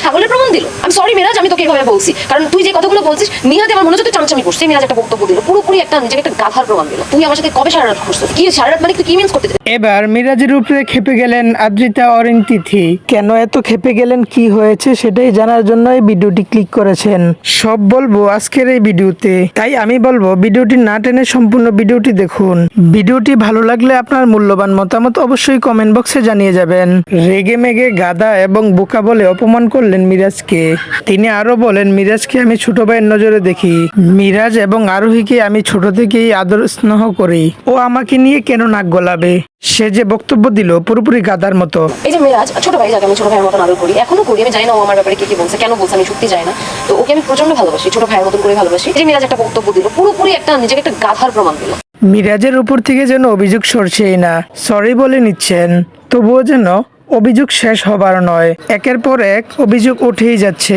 ছাগলের প্রমাণ দিল। আমি সরি মিরাজ, আমি তোকে এভাবে বলছি। কারণ তুই যে কথাগুলো বলছিস নিহাতে আমার মনে হচ্ছে চামচামি করছিস মিরাজ একটা বক্তব্য দিল। পুরোপুরি একটা নিজেকে একটা গাধার প্রমাণ দিল। তুই আমার সাথে কবে সারা রাত করছিস কি সারা রাত মানে তুই কি মিন্স করতে এবার মিরাজের উপরে খেপে গেলেন আদ্রিতা অরিন তিথি। কেন এত খেপে গেলেন? কি হয়েছে? সেটাই জানার জন্য এই ভিডিওটি ক্লিক করেছেন। সব বলব আজকের এই ভিডিওতে। তাই আমি বলব, ভিডিওটি না টেনে সম্পূর্ণ ভিডিওটি দেখুন। ভিডিওটি ভালো লাগলে আপনার মূল্যবান মতামত অবশ্যই কমেন্ট বক্সে জানিয়ে যাবেন। রেগে মেগে গাদা এবং বোকা বলে অপমান করলেন মিরাজকে। তিনি আরও বলেন মিরাজকে আমি ছোট ভাইয়ের নজরে দেখি। মিরাজ এবং আরোহীকে আমি ছোট থেকেই আদর স্নেহ করি। ও আমাকে নিয়ে কেন নাক গলাবে? সে যে বক্তব্য দিল পুরোপুরি গাদার মতো। এই যে মিরাজ ছোট ভাই যাকে আমি ছোট ভাইয়ের মতন আদর করি এখনও করি। আমি জানি না ও আমার ব্যাপারে কি কি বলছে কেন বলছে আমি সত্যি জানি না। তো ওকে আমি প্রচণ্ড ভালোবাসি ছোট ভাইয়ের মতন করে ভালোবাসি। এই যে মিরাজ একটা বক্তব্য দিল পুরোপুরি একটা নিজেকে একটা গাধার প্রমাণ দিল। মিরাজের উপর থেকে যেন অভিযোগ সরছেই না। সরি বলে নিচ্ছেন তবুও যেন অভিযোগ শেষ হবার নয়। একের পর এক অভিযোগ উঠেই যাচ্ছে।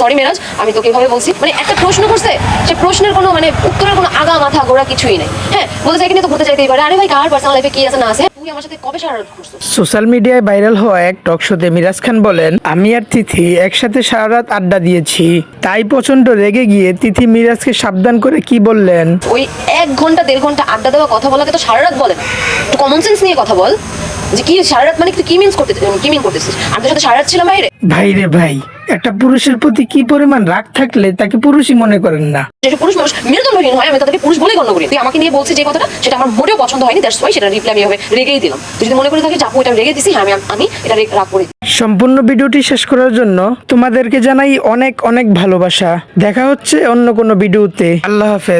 সরি মিরাজ আমি তোকে এভাবে বলছি মানে একটা প্রশ্ন করছে সে প্রশ্নের কোনো মানে উত্তরের কোনো আগা মাথা গোড়া কিছুই নেই। হ্যাঁ বলতে চাই কিনা ঘুরতে চাইতেই পারে। আরে ভাই কার পার্সোনাল লাইফে কি আছে না আছে? সোশ্যাল মিডিয়ায় ভাইরাল হওয়া এক টক শোতে মিরাজ খান বলেন আমি আর তিথি একসাথে সারা রাত আড্ডা দিয়েছি। তাই প্রচণ্ড রেগে গিয়ে তিথি মিরাজকে সাবধান করে কি বললেন? ওই এক ঘণ্টা দেড় ঘণ্টা আড্ডা দেওয়া কথা বলাকে তো সারা রাত বলে না। একটু কমন সেন্স নিয়ে কথা বল। যে কি সারা রাত মানে কি মিন্স করতে কি মিন করতেছিস? আমি তোর সাথে সারা রাত ছিলাম বাইরে। ভাই রে ভাই একটা পুরুষের প্রতি কি পরিমাণ রাগ থাকলে তাকে পুরুষই মনে করেন না। যে পুরুষ মানুষ মেরুদণ্ডহীন হয় আমি তাদেরকে পুরুষ বলেই গণ্য করি। তুই আমাকে নিয়ে বলছিস যে কথাটা সেটা আমার মোটেও পছন্দ হয়নি দ্যাটস ওয়াই সেটা রিপ্লাই আমি এভাবে রেগেই দিলাম। তুই যদি মনে করে থাকিস যে এটা রেগে দিছি হ্যাঁ আমি আমি এটা রাগ করে। সম্পূর্ণ ভিডিওটি শেষ করার জন্য তোমাদেরকে জানাই অনেক অনেক ভালোবাসা। দেখা হচ্ছে অন্য কোনো ভিডিওতে। আল্লাহ হাফেজ।